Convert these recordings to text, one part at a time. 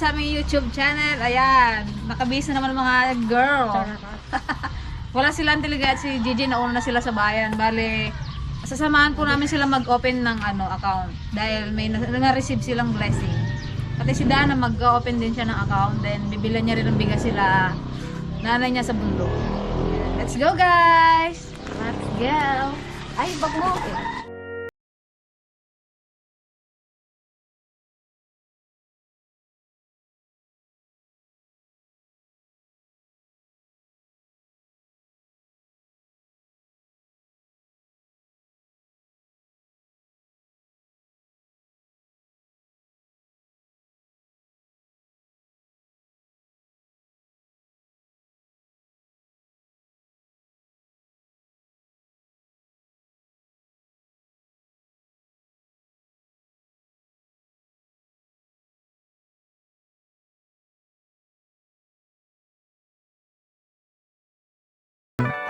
sa aming YouTube channel. Ayan, nakabisa naman mga girl. Wala silang talaga at si Gigi nauna na sila sa bayan. Bale, sasamahan po namin sila mag-open ng ano account dahil may na- na-receive silang blessing. Pati si Dana mag-open din siya ng account then bibilan niya rin ng bigas sila nanay niya sa bundok. Let's go guys! Let's go! Ay, bag mo!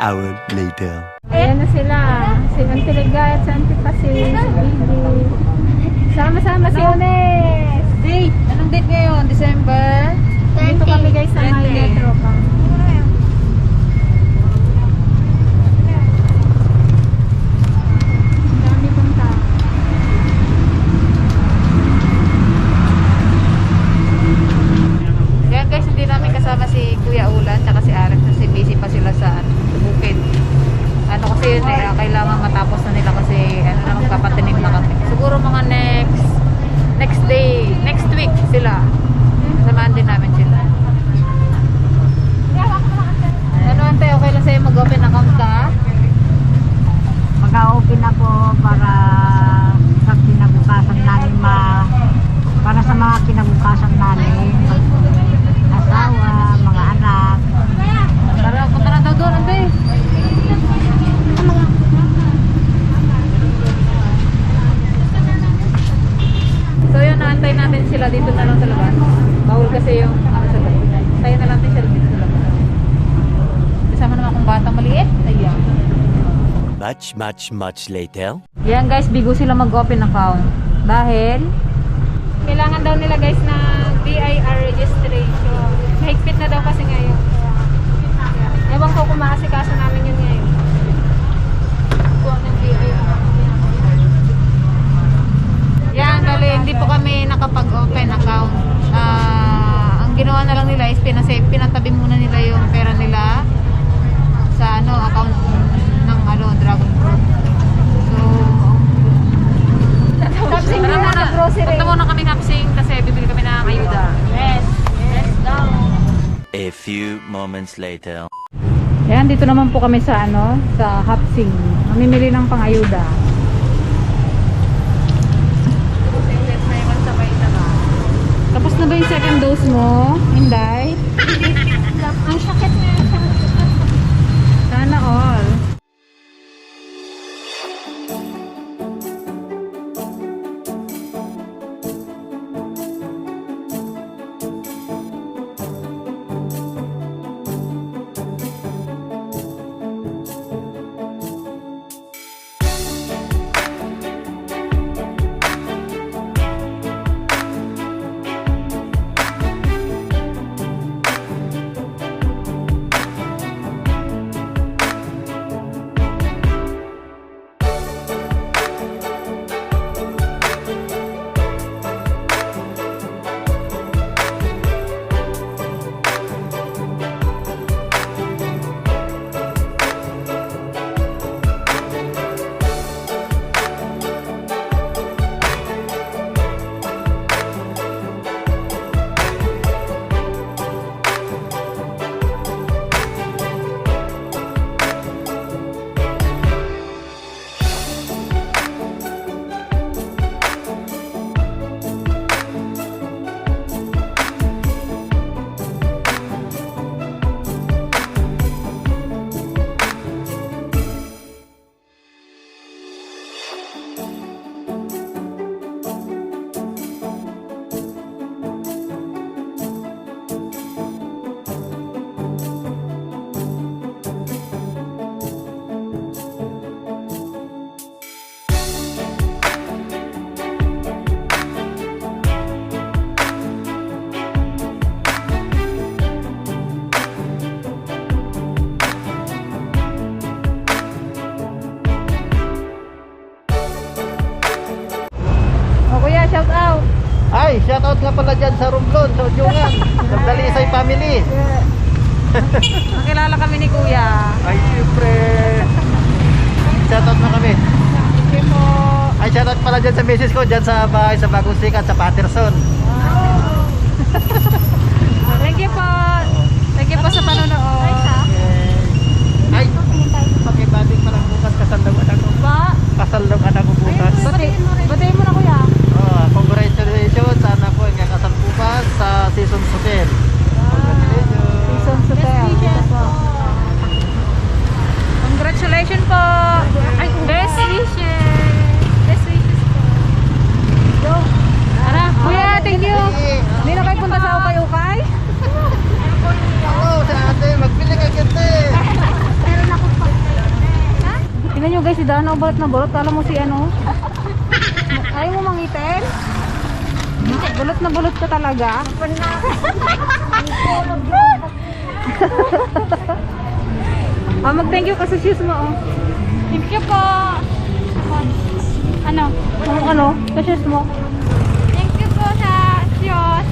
Hour later. Ayan na sila. Si Mantiligay at Santi Pasi, si Bibi. Sama-sama si Ones. Date! Anong date ngayon? December? Dito kami guys sa may 20. metro pa. Kasama si Kuya Ulan tsaka si Alex kasi busy pa sila sa. Ano kasi yun eh, ah, kailangan matapos na nila kasi ano na magpapatinim na kami. Siguro mga next next day, next week sila. Samahan din namin sila. Ano ante, okay lang sa'yo mag-open account ka? Mag-open ako para sa kinabukasan namin ma para sa mga kinabukasan namin asawa, mga anak Tara, punta na daw doon, ante. So yun, naantay natin sila dito na lang sa labas. Bawal kasi yung ano sa labas. Tayo na lang din sila dito sa labas. Kasama naman akong batang maliit. Ayan. Much, much, much later. Yan guys, bigo sila mag-open account. Dahil, Kailangan daw nila guys na BIR registration. Mahigpit na daw kasi ngayon. Ewan ko kung maasikaso namin yun ngayon. Kuha ng BIR. yan, bali, hindi po kami nakapag-open account. Ah, ang ginawa na lang nila is pinasave, pinatabi muna nila yung pera nila sa ano, account ano, Dragon Fruit. So, muna muna. sa grocery. Punta muna kami kapsing kasi bibili kami ng ayuda. Yes. Let's go. A few moments later. Yan, dito naman po kami sa ano, sa Hapsing. Mamimili ng pangayuda. Tapos na ba yung second dose mo, Inday? sa Romblon, sa Udyungan. Nagdalisay family. Nakilala kami ni Kuya. Ay, siyempre. Shoutout mo kami. Thank you po. Ay, shoutout pala dyan sa misis ko, dyan sa bahay, sa Bagong Sikat, sa Patterson. Thank you po. Thank you po sa panonood. Ay, pakibanding pa lang bukas, kasal daw anak ko. Ba? Kasal daw anak ko bukas. Bati, batayin mo na kuya. Oh, congratulations, sana po ang kakasal bukas sa Seasons Hotel. Congratulations. Season Hotel. Dito po. Congratulations po. Best wishes. Best wishes po. Go. Tara, kuya, thank you. Hindi na kayo punta sa ukay-ukay? Oo, si ate, magbili ka kente. Tingnan nyo guys, si Dana balot na balot. Kala mo si ano? Ayaw mo mangitin? Balot na balot ka talaga. ah, mag-thank you ka sa shoes mo, oh. Thank you po. Ano? Ano, ano? Sa shoes mo? Thank you po sa shoes.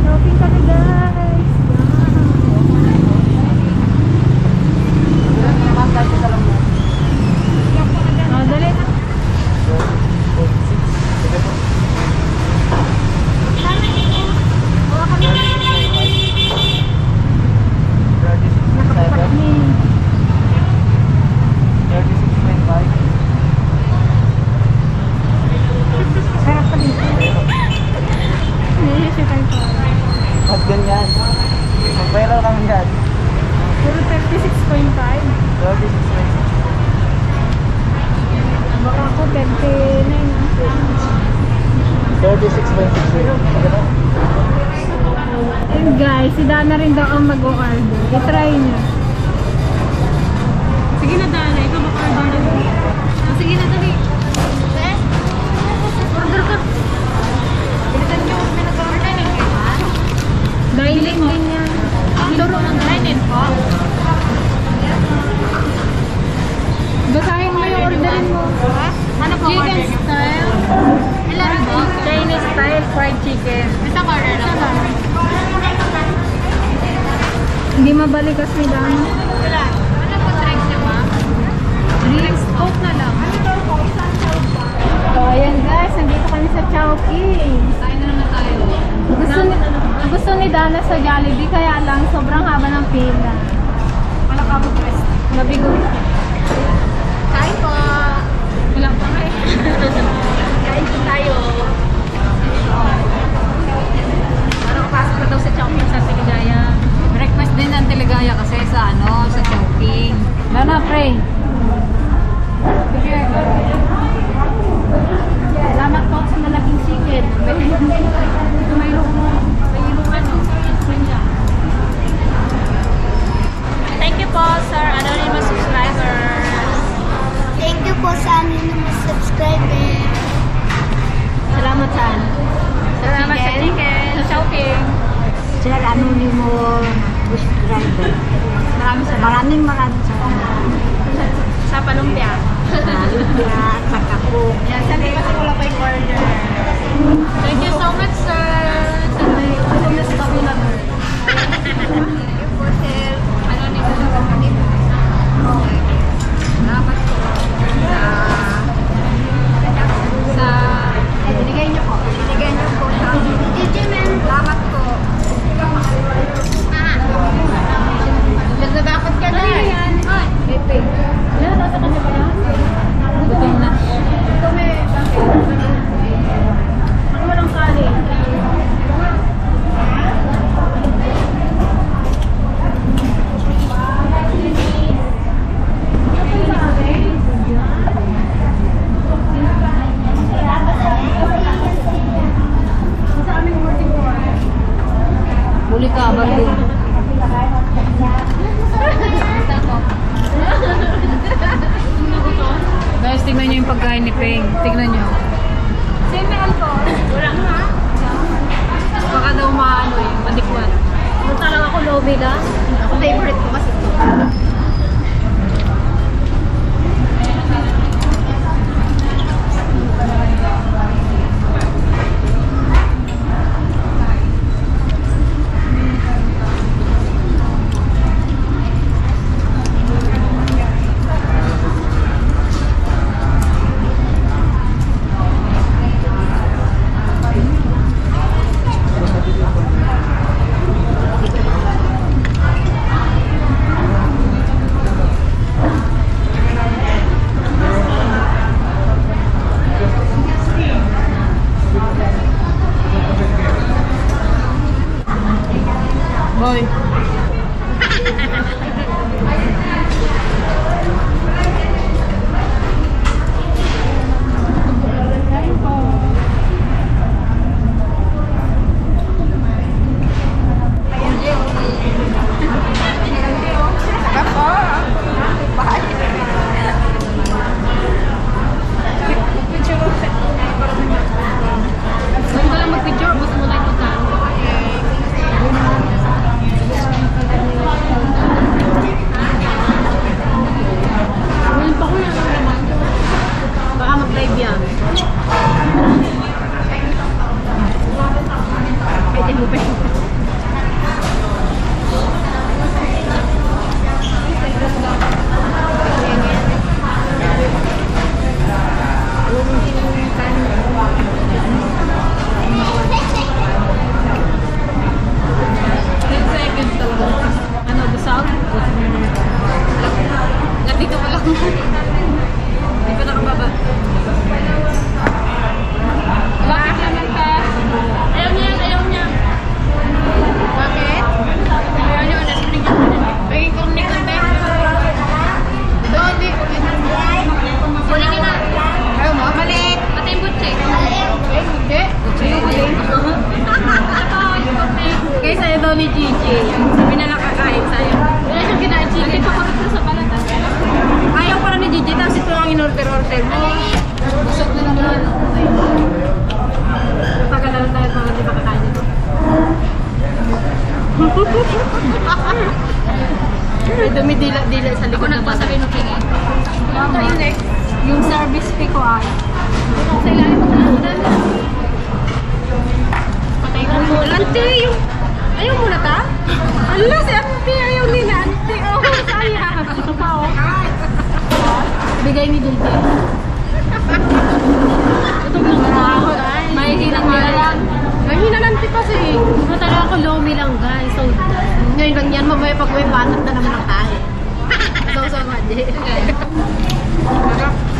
Shopping kami guys. Oh, dali. Sarap pa din. Hindi siya tayo pa. Pag ganyan. Mag-viral kami dyan. Puro 36.5. 36 Baka ako 39. 36.6 And guys, si Dana rin daw ang mag-order. I-try niya. Sige na Dana, ikaw mag-order na. Oh, sige na dali. Order ka. Bilisan niyo, may nag-order din kayo ha? Dining din yan. Turo ng dining po. Basahin mo yung orderin mo. Ano po Chicken style. Ilan po? Chinese style fried chicken. Isang order na po. Hindi mabalikas ni Dana. Wala. Ano po drinks niya ma? Drinks? Coke na lang. So, ayan guys, nandito kami sa Chowking. Kain na naman tayo. Gusto ni, gusto ni Dana sa Jollibee, kaya lang sobrang haba ng pila. Wala ka mo press. Nabigo. Kain po. Wala pa kayo. Kain po tayo. Parang pasok na daw sa Chowking sa Teligaya. Breakfast din ang Teligaya kasi sa ano, sa Chowking. Dana, pray. Salamat Thank you. May dumidila-dila sa Ako likod ng nagpasabi ng tingin. Ito yung next. Yung service fee ko ay. Sa ilalim mo na. Patay ko mo. Ante, yung... Ayaw mo na ta? Ala, si Ante. Ayaw ni na. Ante, oh, sayang. Oo. Bigay ni Dulce. Ito mo na ako. May hinang lang. May hinang Ante kasi. Talaga ako lomi lang, guys. So, ngayon lang yan, mamaya pag may banat na naman ang kain. So, so, Madi. Masimple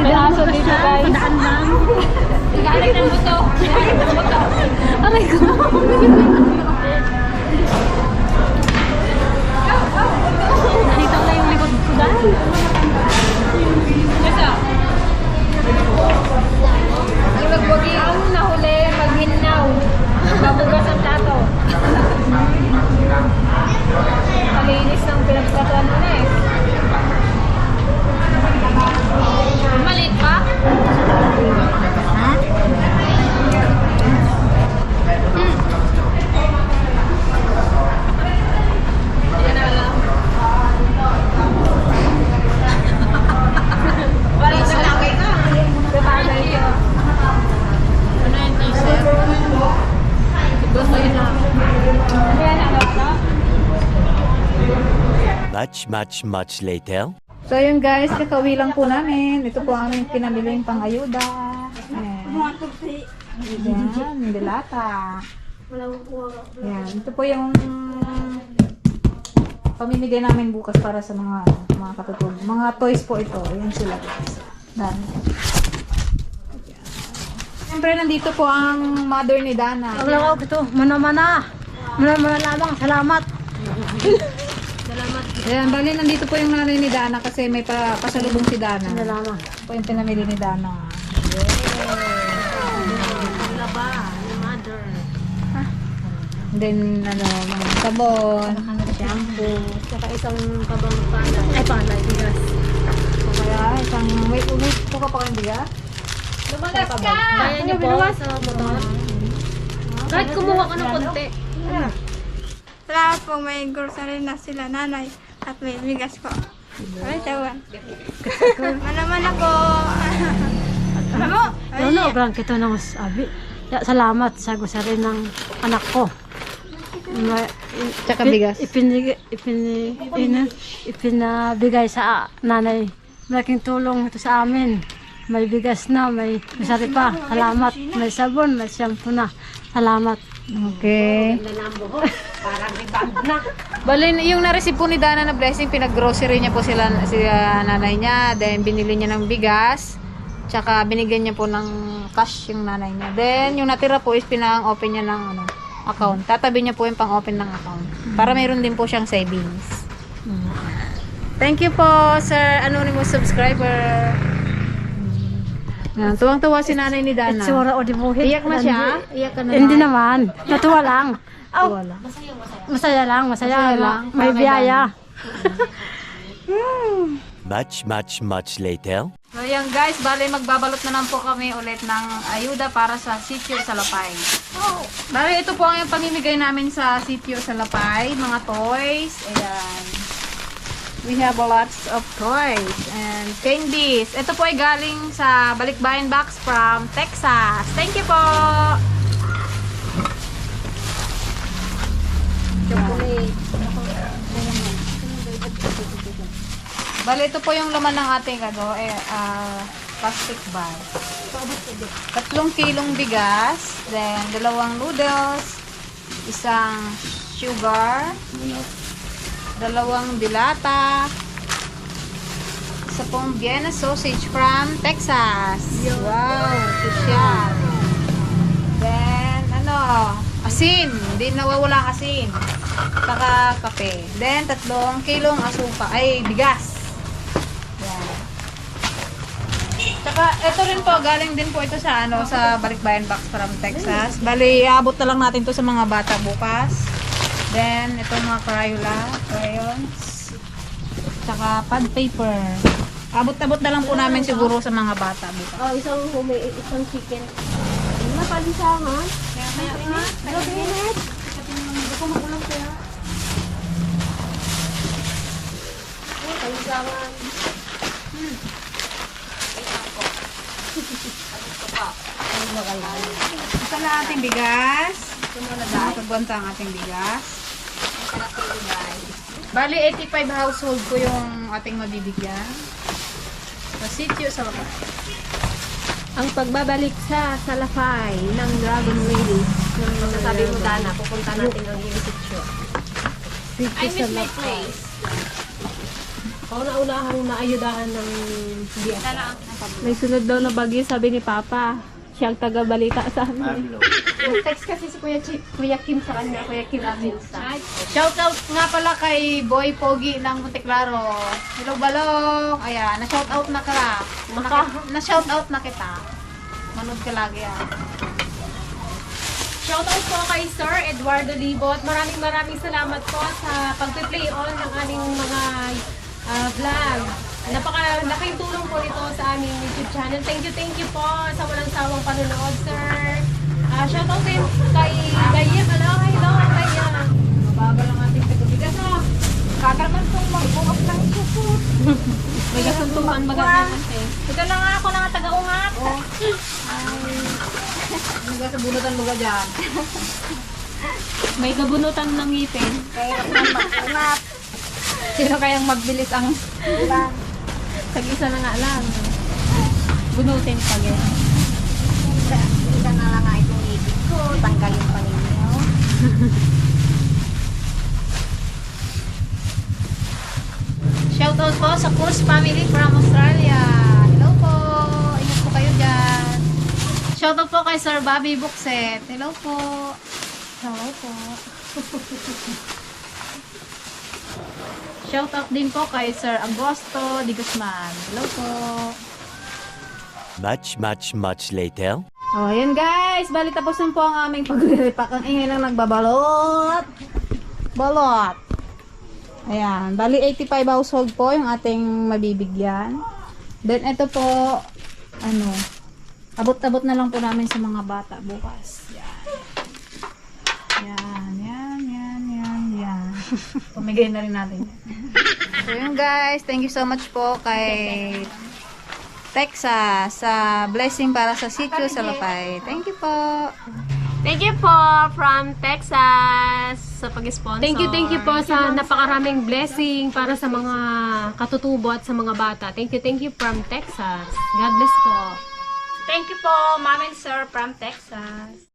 May aso dito guys. Padaan lang. Galit ng buto. Aray ko. Nakita ko na yung likod ko dahil. Yes. Ang nagwagi ang nahuli maghinaw. Babugas ang tato. Kalinis ng pinagkatuan mo na eh. Na. Kaya na ba? Much, much, much later. So yun guys, kakawi lang po namin. Ito po ang aming pinamili pang ayuda. Ayan. Dilata. Ayan, ito po yung pamimigay namin bukas para sa mga mga katutog. Mga toys po ito. Ayan sila guys. Dami. Siyempre, nandito po ang mother ni Dana. Wala ko ito, mana-mana. Mana-mana lamang, salamat. Ayan, bali nandito po yung nanay ni Dana kasi may pa, pasalubong si Dana. Salamat. Ito po yung pinamili ni Dana. And then, ano, mga sabon, shampoo, Saka isang kabang palay. Ay, palay, bigas. o kaya isang, wait, wait, po ka pa kayong bigas? Lumagas ka! Kaya niyo po sa motor? Kahit kumuha ka ng konti. Salamat po, may grocery na sila nanay at may bigas po. Ay, tawan. Manaman ako. Ano mo? Ano, obrang kita ng sabi. Ya, salamat sa gusari ng anak ko. Ma, Tsaka bigas. Ipinig, ipinig, ina, ipinabigay sa nanay. Malaking tulong ito sa amin. May bigas na, may gusari pa. Salamat. May sabon, may shampoo na. Salamat. Okay. Bali, yung na-receive po ni Dana na blessing, pinag-grocery niya po sila, si nanay niya. Then, binili niya ng bigas. Tsaka, binigyan niya po ng cash yung nanay niya. Then, yung natira po is pinang-open niya ng ano, account. Tatabi niya po yung pang-open ng account. Para mayroon din po siyang savings. Thank you po, Sir Anonymous Subscriber. Yan, tuwang-tuwa si nanay ni Dana. Itsura o di buhit. Iyak na siya? Iyak ka na Hindi ba? naman. Natuwa lang. Aw, Wala. masaya lang, masaya, Masaya lang. May Parang biyaya. Much, much, much later. So yan guys, bali magbabalot na lang po kami ulit ng ayuda para sa sitio sa Lapay. Bali ito po ang yung pamimigay namin sa sitio sa Lapay, mga toys. Ayan. We have lots of toys and candies. Ito po ay galing sa Balikbayan Box from Texas. Thank you po! Bali, ito po yung laman ng ating ano, eh, ah, plastic bag. Tatlong kilong bigas, then dalawang noodles, isang sugar, dalawang dilata, isa pong Vienna sausage from Texas. Wow, social. Then, ano, asin. Hindi nawawala ang asin. Saka kape. Then, tatlong kilong asuka. Ay, bigas. Yan. Tsaka, ito rin po, galing din po ito sa, ano, sa Balikbayan Box from Texas. Bali, aabot na lang natin to sa mga bata bukas. Then, ito mga Crayola, crayons. Tsaka pad paper. Abot-abot na lang po namin siguro sa mga bata bukas. Oh, isang humi, isang chicken. Napalisa ha? Kaya, kaya, kaya. Ano pinit? Palisangan. Ito na ating bigas. Ito muna dahil. Pagbanta ang ating bigas. Bali, 85 household po yung ating mabibigyan. Sa sitio sa baba. Ang pagbabalik sa Salafay ng Dragon Wheels. Sabi mo, Dana, pupunta natin ang sitio. I miss my place. Ako na unahang naayudahan ng BS. May sunod daw na bagyo, sabi ni Papa. Siya ang taga-balita sa amin. Text kasi si Kuya, Chi- Kuya Kim sa kanya, Kuya Kim Aminsa. Shoutout nga pala kay Boy Pogi ng Monteclaro. Hello Balong. Ayan, na-shoutout na ka. Naka. Na-shoutout na kita. Manood ka lagi ah. Shoutout po kay Sir Eduardo Libot. Maraming maraming salamat po sa pag-play on ng aming mga ah, vlog. Napaka laking tulong po ito sa aming YouTube channel. Thank you, thank you po sa walang sawang panonood, sir. Ah, shoutout din kay Gayem. Hello, hello, Gayem. Mababa lang ating pagbigas ah. Kakarman kong magbukas ng susut. May kasuntukan magandang eh. Ito lang nga ako na taga-ungat. Mga sa bunutan mo dyan. May gabunutan ng ngipin. Sino kayang magbilis ang... Tag-isa na nga lang. Bunutin pa yan. Isa na lang nga itong ibig ko. Tanggalin pa ninyo. Shoutout po sa Cruz family from Australia. Hello po. Ingat po kayo dyan. Shoutout po kay Sir Bobby Bukset. Hello po. Hello po. Shoutout din po kay Sir Agosto Di Guzman. Hello po. Much, much, much later. Oh, ayan guys. Bali tapos na po ang aming paglilipak. Ang ingay lang nagbabalot. Balot. Ayan. Bali 85 household po yung ating mabibigyan. Then ito po, ano, abot-abot na lang po namin sa mga bata bukas. Yan. Yan, yan, yan, yan, yan. Pamigay na rin natin. So yun guys, thank you so much po kay Texas sa blessing para sa sitio sa Lapay. Thank you po. Thank you po from Texas sa pag-sponsor. Thank you, thank you po sa napakaraming blessing para sa mga katutubo at sa mga bata. Thank you, thank you from Texas. God bless po. Thank you po, Mom and Sir from Texas.